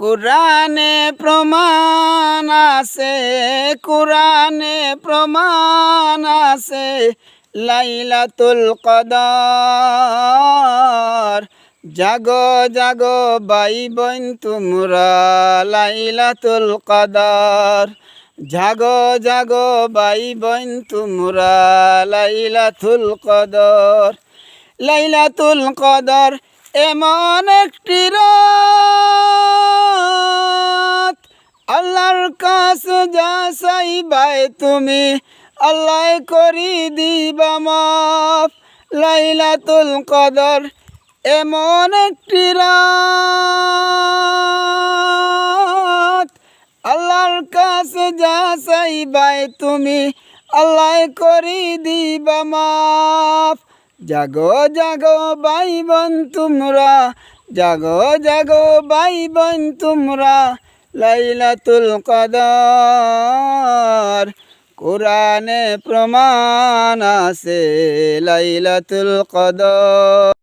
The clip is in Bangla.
কোরআনে প্রমাণ আছে, কোরআনে প্রমাণ আছে, লাইলাতুল কদর। জাগো জাগো বাই বোন তোমরা লাইলাতুল কদর। জাগো জাগো বাই বোন তোমরা লাইলাতুল কদর। লাইলাতুল কদর এমন একটি রাত যা চাইবাই তুমি, আল্লাহ করি দিবা মাফ। লাইলাতুল কদর এমন একটি রাত। আল্লাহর কাছে যা চাইবাই তুমি, আল্লাহ করি দিবা মাফ। জাগো জাগো ভাই বোন তোমরা, জাগো জাগো ভাই বোন তোমরা লাইলাতুল কদর। কোরআনে প্রমাণ আছে লাইলাতুল কদর।